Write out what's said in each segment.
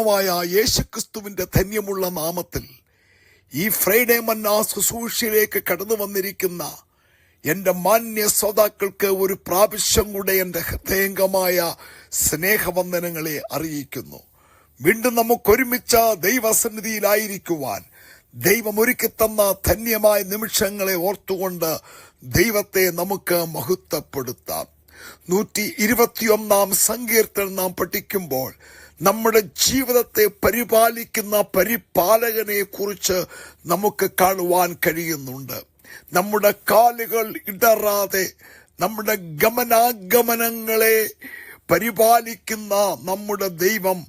കർത്താവായ യേശുക്രിസ്തുവിന്റെ ധന്യമുള്ള നാമത്തിൽ ഈ ഫ്രൈഡേ മന്ന ശുശ്രൂഷയിലേക്ക് കടന്നു വന്നിരിക്കുന്ന എന്റെ മാന്യ ശ്രോതാക്കൾക്ക് ഒരു പ്രാവശ്യം കൂടെ എന്റെ ഹൃദയംഗമായ സ്നേഹവന്ദനങ്ങളെ അറിയിക്കുന്നു. വീണ്ടും നമുക്കൊരുമിച്ച ദൈവസന്നിധിയിലായിരിക്കുവാൻ ദൈവം ഒരുക്കിത്തന്ന ധന്യമായ നിമിഷങ്ങളെ ഓർത്തുകൊണ്ട് ദൈവത്തെ നമുക്ക് മഹത്വപ്പെടുത്താം. നൂറ്റി ഇരുപത്തിയൊന്നാം സങ്കീർത്തനം നാം പഠിക്കുമ്പോൾ നമ്മുടെ ജീവിതത്തെ പരിപാലിക്കുന്ന പരിപാലകനെ കുറിച്ച് നമുക്ക് കാണുവാൻ കഴിയുന്നുണ്ട്. നമ്മുടെ കാലുകൾ ഇടറാതെ നമ്മുടെ ഗമനാഗമനങ്ങളെ പരിപാലിക്കുന്ന നമ്മുടെ ദൈവം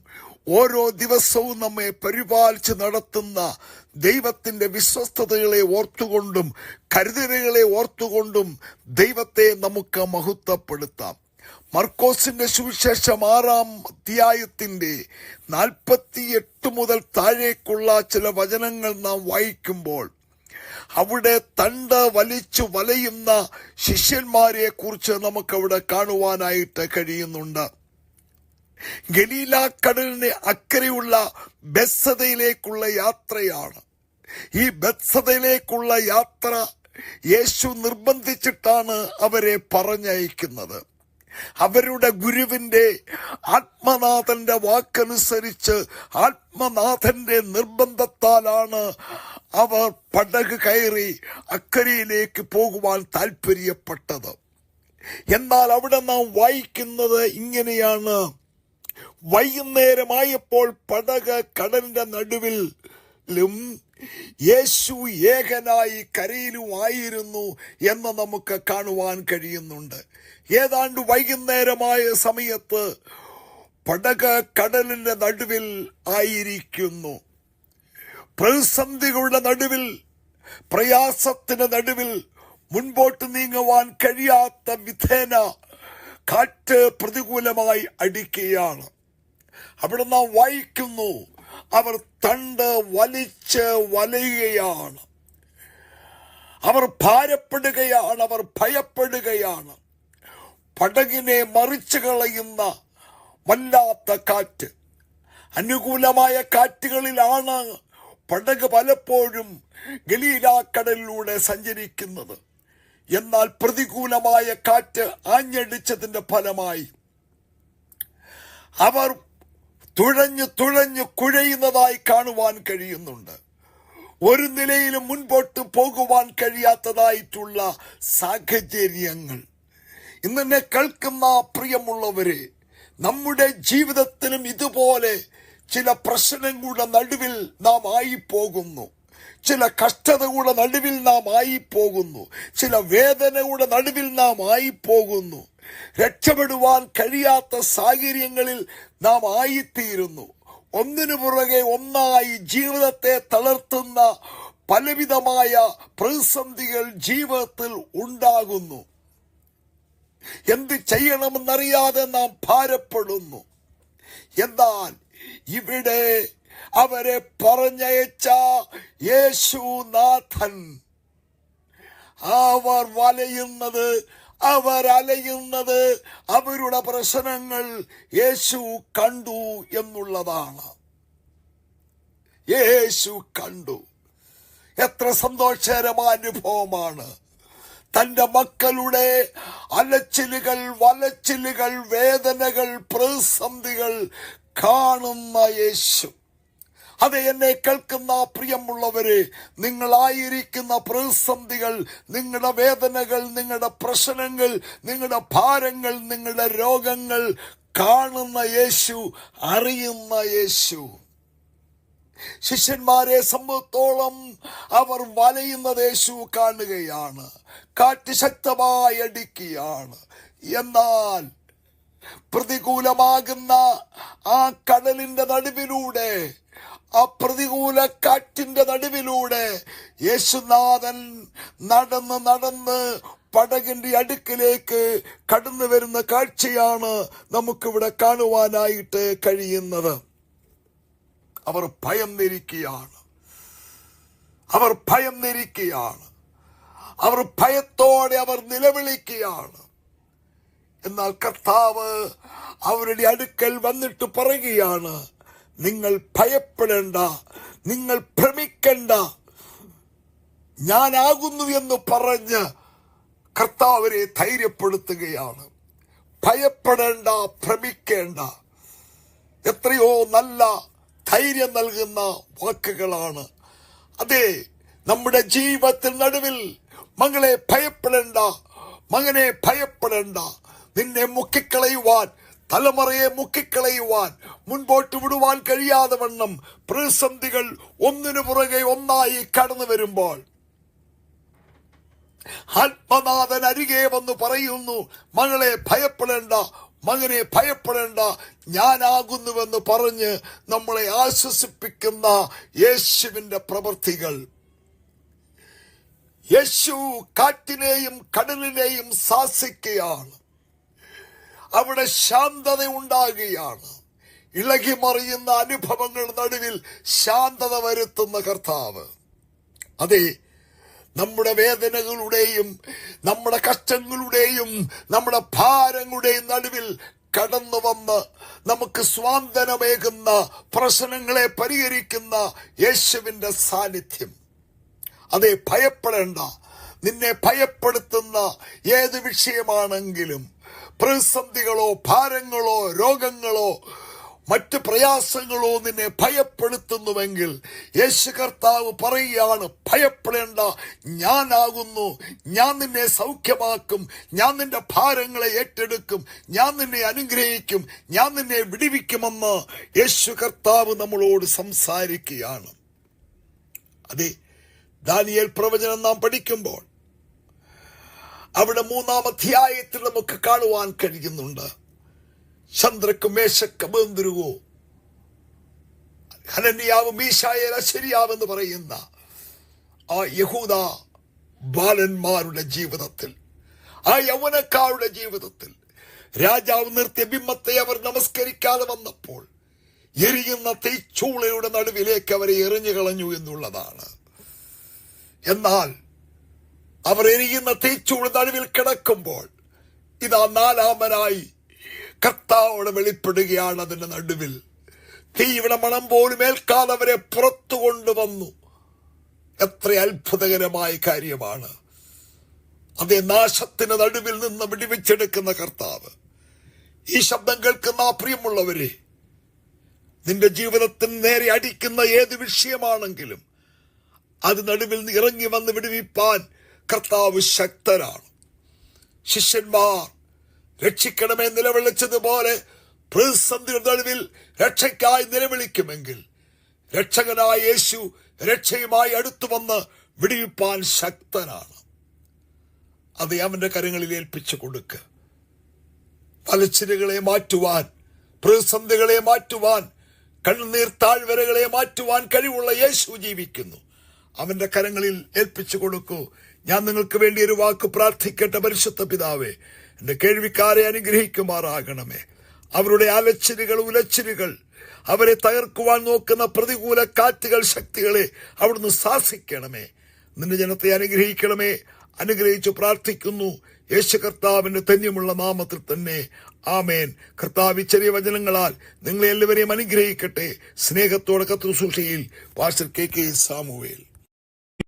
ഓരോ ദിവസവും നമ്മെ പരിപാലിച്ച് നടത്തുന്ന ദൈവത്തിന്റെ വിശ്വസ്തതകളെ ഓർത്തുകൊണ്ടും കരുതലുകളെ ഓർത്തുകൊണ്ടും ദൈവത്തെ നമുക്ക് മഹത്വപ്പെടുത്താം. മർക്കോസിന്റെ സുവിശേഷം ആറാം അധ്യായത്തിന്റെ നാൽപ്പത്തിയെട്ട് മുതൽ താഴേക്കുള്ള ചില വചനങ്ങൾ നാം വായിക്കുമ്പോൾ അവിടെ തണ്ട് വലിച്ചു വലയുന്ന ശിഷ്യന്മാരെ കുറിച്ച് നമുക്കവിടെ കാണുവാനായിട്ട് കഴിയുന്നുണ്ട്. ഗലീല അക്കരെയുള്ള ബെസ്സതയിലേക്കുള്ള യാത്രയാണ്. ഈ ബെത്സതയിലേക്കുള്ള യാത്ര യേശു നിർബന്ധിച്ചിട്ടാണ് അവരെ പറഞ്ഞയക്കുന്നത്. അവരുടെ ഗുരുവിന്റെ ആത്മനാഥന്റെ വാക്കനുസരിച്ച് ആത്മനാഥന്റെ നിർബന്ധത്താലാണ് അവർ പടക് കയറി അക്കരയിലേക്ക് പോകുവാൻ താല്പര്യപ്പെട്ടത് എന്നാൽ അവിടെ നാം വായിക്കുന്നത് ഇങ്ങനെയാണ്. വൈകുന്നേരമായപ്പോൾ പടക് കടലിന്റെ നടുവിലും യേശു ഏകനായി കരയിലുമായിരുന്നു എന്ന് നമുക്ക് കാണുവാൻ കഴിയുന്നുണ്ട്. ഏതാണ്ട് വൈകുന്നേരമായ സമയത്ത് പടക കടലിന്റെ നടുവിൽ ആയിരിക്കുന്നു. പ്രതിസന്ധികളുടെ നടുവിൽ പ്രയാസത്തിന്റെ നടുവിൽ മുൻപോട്ട് നീങ്ങുവാൻ കഴിയാത്ത വിധേന കാറ്റ് പ്രതികൂലമായി അടിക്കുകയാണ്. അവിടെ നാം വായിക്കുന്നു അവർ തണ്ട് വലിച്ച് വലയുകയാണ്. അവർ ഭാരപ്പെടുകയാണ് അവർ ഭയപ്പെടുകയാണ്. പടകിനെ മറിച്ചു കളയുന്ന വല്ലാത്ത കാറ്റ്. അനുകൂലമായ കാറ്റുകളിലാണ് പടക് പലപ്പോഴും ഗലീലാക്കടലിലൂടെ സഞ്ചരിക്കുന്നത്. എന്നാൽ പ്രതികൂലമായ കാറ്റ് ആഞ്ഞടിച്ചതിന്റെ ഫലമായി അവർ തുഴഞ്ഞു തുഴഞ്ഞു കുഴയുന്നതായി കാണുവാൻ കഴിയുന്നുണ്ട്. ഒരു നിലയിലും മുൻപോട്ട് പോകുവാൻ കഴിയാത്തതായിട്ടുള്ള സാഹചര്യങ്ങൾ. ഇന്നെ കേൾക്കുന്ന പ്രിയമുള്ളവരെ നമ്മുടെ ജീവിതത്തിലും ഇതുപോലെ ചില പ്രശ്നങ്ങളുടെ നടുവിൽ നാം ആയിപ്പോകുന്നു. ചില കഷ്ടതകളുടെ നടുവിൽ നാം ആയിപ്പോകുന്നു. ചില വേദനയുടെ നടുവിൽ നാം ആയി പോകുന്നു രക്ഷപ്പെടുവാൻ കഴിയാത്ത സാഹചര്യങ്ങളിൽ നാം ആയിത്തീരുന്നു. ഒന്നിനു പുറകെ ഒന്നായി ജീവിതത്തെ തളർത്തുന്ന പലവിധമായ പ്രതിസന്ധികൾ ജീവിതത്തിൽ ഉണ്ടാകുന്നു. എന്ത് ചെയ്യണമെന്നറിയാതെ നാം ഭാരപ്പെടുന്നു. എന്നാൽ ഇവിടെ അവരെ പറഞ്ഞയച്ച യേശുനാഥൻ അവർ വലയുന്നത് അവർ അലയുന്നത് അവരുടെ പ്രശ്നങ്ങൾ യേശു കണ്ടു എന്നുള്ളതാണ്. യേശു കണ്ടു. എത്ര സന്തോഷകരമായ അനുഭവമാണ്. തന്റെ മക്കളുടെ അലച്ചിലുകൾ വലച്ചിലുകൾ വേദനകൾ പ്രതിസന്ധികൾ കാണുന്ന യേശു. അത് എന്നെ കേൾക്കുന്ന പ്രിയമുള്ളവരെ നിങ്ങളായിരിക്കുന്ന പ്രതിസന്ധികൾ നിങ്ങളുടെ വേദനകൾ നിങ്ങളുടെ പ്രശ്നങ്ങൾ നിങ്ങളുടെ ഭാരങ്ങൾ നിങ്ങളുടെ രോഗങ്ങൾ കാണുന്ന യേശു അറിയുന്ന യേശു. ശിഷ്യന്മാരെ സംബന്ധിച്ചോളം അവർ വലയുന്നത് യേശു കാണുകയാണ് കാറ്റ് ശക്തമായി അടിക്കുകയാണ്. എന്നാൽ പ്രതികൂലമാകുന്ന ആ കടലിന്റെ നടുവിലൂടെ ആ പ്രതികൂല കാറ്റിന്റെ നടുവിലൂടെ യേശുനാഥൻ നടന്ന് നടന്ന് പടകിന്റെ അടുക്കിലേക്ക് കടന്നു വരുന്ന കാഴ്ചയാണ് നമുക്കിവിടെ കാണുവാനായിട്ട് കഴിയുന്നത്. അവർ ഭയം നിരിക്കുകയാണ് അവർ ഭയം നിരിക്കുകയാണ് അവർ ഭയത്തോടെ അവർ നിലവിളിക്കുകയാണ്. എന്നാൽ കർത്താവ് അവരുടെ അടുക്കൽ വന്നിട്ട് പറയുകയാണ് നിങ്ങൾ ഭയപ്പെടേണ്ട നിങ്ങൾ ഭ്രമിക്കണ്ട. ഞാനാകുന്നു എന്ന് പറഞ്ഞ് കർത്താവരെ ധൈര്യപ്പെടുത്തുകയാണ്. ഭയപ്പെടേണ്ട ഭ്രമിക്കേണ്ട. എത്രയോ നല്ല ധൈര്യം നൽകുന്ന വാക്കുകളാണ്. അതെ നമ്മുടെ ജീവിതത്തിൽ നടുവിൽ മകളെ ഭയപ്പെടേണ്ട മകനെ ഭയപ്പെടേണ്ട. നിന്നെ മുക്കിക്കളയുവാൻ തലമുറയെ മുക്കിക്കളയുവാൻ മുൻപോട്ട് വിടുവാൻ കഴിയാതെ വണ്ണം പ്രതിസന്ധികൾ ഒന്നിനു പുറകെ ഒന്നായി കടന്നു വരുമ്പോൾ ആത്മനാഥൻ അരികെ വന്ന് പറയുന്നു മകളെ ഭയപ്പെടേണ്ട മകനെ ഭയപ്പെടേണ്ട ഞാനാകുന്നുവെന്ന് പറഞ്ഞ് നമ്മളെ ആശ്വസിപ്പിക്കുന്ന യേശുവിന്റെ പ്രവൃത്തികൾ. യേശു കാറ്റിനെയും കടലിനെയും ശാസിക്കുകയാണ്. അവിടെ ശാന്തത ഉണ്ടാകുകയാണ്. ഇളകി മറിയുന്ന അനുഭവങ്ങൾ നടുവിൽ ശാന്തത വരുത്തുന്ന കർത്താവ്. അതെ നമ്മുടെ വേദനകളുടെയും നമ്മുടെ കഷ്ടങ്ങളുടെയും നമ്മുടെ ഭാരങ്ങളുടെയും നടുവിൽ കടന്നു വന്ന് നമുക്ക് സ്വാന്തനമേകുന്ന പ്രശ്നങ്ങളെ പരിഹരിക്കുന്ന യേശുവിന്റെ സാന്നിധ്യം. അതെ ഭയപ്പെടേണ്ട നിന്നെ ഭയപ്പെടുത്തുന്ന ഏത് വിഷയമാണെങ്കിലും പ്രതിസന്ധികളോ ഭാരങ്ങളോ രോഗങ്ങളോ മറ്റ് പ്രയാസങ്ങളോ നിന്നെ ഭയപ്പെടുത്തുന്നുവെങ്കിൽ യേശു കർത്താവ് പറയുകയാണ് ഭയപ്പെടേണ്ട ഞാനാകുന്നു. ഞാൻ നിന്നെ സൗഖ്യമാക്കും. ഞാൻ നിന്റെ ഭാരങ്ങളെ ഏറ്റെടുക്കും. ഞാൻ നിന്നെ അനുഗ്രഹിക്കും. ഞാൻ നിന്നെ വിടിവിക്കുമെന്ന് യേശു കർത്താവ് നമ്മളോട് സംസാരിക്കുകയാണ്. അതെ ദാനിയേൽ പ്രവചനം നാം പഠിക്കുമ്പോൾ അവിടെ മൂന്നാം അധ്യായത്തിൽ നമുക്ക് കാണുവാൻ കഴിയുന്നുണ്ട്. ചന്ദ്രക്ക് മേശക്ക് ബന്ധുരുവോ ഹനന്യാവ് മീശായേൽ ശരിയാവെന്ന് പറയുന്ന ആ യഹൂദ ബാലന്മാരുടെ ജീവിതത്തിൽ ആ യൗവനക്കാരുടെ ജീവിതത്തിൽ രാജാവ് നിർത്തിയ ബിംബത്തെ അവർ നമസ്കരിക്കാതെ വന്നപ്പോൾ എരിയുന്ന തീച്ചൂളയുടെ നടുവിലേക്ക് അവരെ എറിഞ്ഞു കളഞ്ഞു എന്നുള്ളതാണ്. എന്നാൽ അവർ എരിയുന്ന തീച്ചൂട് നടുവിൽ കിടക്കുമ്പോൾ ഇതാ നാലാമനായി കർത്താവോട് വെളിപ്പെടുകയാണ് അതിന്റെ നടുവിൽ. തീയുടെ മണം പോലും ഏൽക്കാതെ അവരെ പുറത്തു കൊണ്ടുവന്നു. എത്ര അത്ഭുതകരമായ കാര്യമാണ്. അതേ നാശത്തിന് നടുവിൽ നിന്ന് വിടിവെച്ചെടുക്കുന്ന കർത്താവ്. ഈ ശബ്ദം കേൾക്കുന്ന പ്രിയമുള്ളവരെ നിന്റെ ജീവിതത്തിന് നേരെ അടിക്കുന്ന ഏത് വിഷയമാണെങ്കിലും അത് നടുവിൽ ഇറങ്ങി വന്ന് വിടുവിപ്പാൻ കർത്താവ് ശക്തനാണ്. ശിഷ്യന്മാർ രക്ഷിക്കണമേ നിലവിളിച്ചതുപോലെ പ്രതിസന്ധിയുടെ നടുവിൽ രക്ഷയ്ക്കായി നിലവിളിക്കുമെങ്കിൽ രക്ഷകനായ യേശു രക്ഷയുമായി അടുത്തു വന്ന് വിടിയിപ്പാൻ ശക്തനാണ്. അത് അവന്റെ കരങ്ങളിൽ ഏൽപ്പിച്ചു കൊടുക്ക. തലച്ചിരകളെ മാറ്റുവാൻ പ്രതിസന്ധികളെ മാറ്റുവാൻ കണ്ണുനീർ താഴ്വരകളെ മാറ്റുവാൻ കഴിവുള്ള യേശു ജീവിക്കുന്നു. അവന്റെ കരങ്ങളിൽ ഏൽപ്പിച്ചു കൊടുക്കൂ. ഞാൻ നിങ്ങൾക്ക് വേണ്ടി ഒരു വാക്ക് പ്രാർത്ഥിക്കട്ടെ പരിശുദ്ധ പിതാവേ. എന്റെ കേൾവിക്കാരെ അനുഗ്രഹിക്കുമാറാകണമേ. അവരുടെ അലച്ചിലുകൾ ഉലച്ചിലുകൾ അവരെ തകർക്കുവാൻ നോക്കുന്ന പ്രതികൂല കാറ്റുകൾ ശക്തികളെ അവിടുന്ന് ശാസിക്കണമേ നിന്റെ ജനത്തെ അനുഗ്രഹിക്കണമേ. അനുഗ്രഹിച്ചു പ്രാർത്ഥിക്കുന്നു. യേശു കർത്താവിന്റെ ധന്യമുള്ള നാമത്തിൽ തന്നെ. ആമേൻ. കർത്താവ് ചെറിയ വചനങ്ങളാൽ നിങ്ങളെ എല്ലാവരെയും അനുഗ്രഹിക്കട്ടെ. സ്നേഹത്തോടെ കത്തുസൂഷയിൽ പാസ്റ്റർ കെ കെ സാമുവേൽ.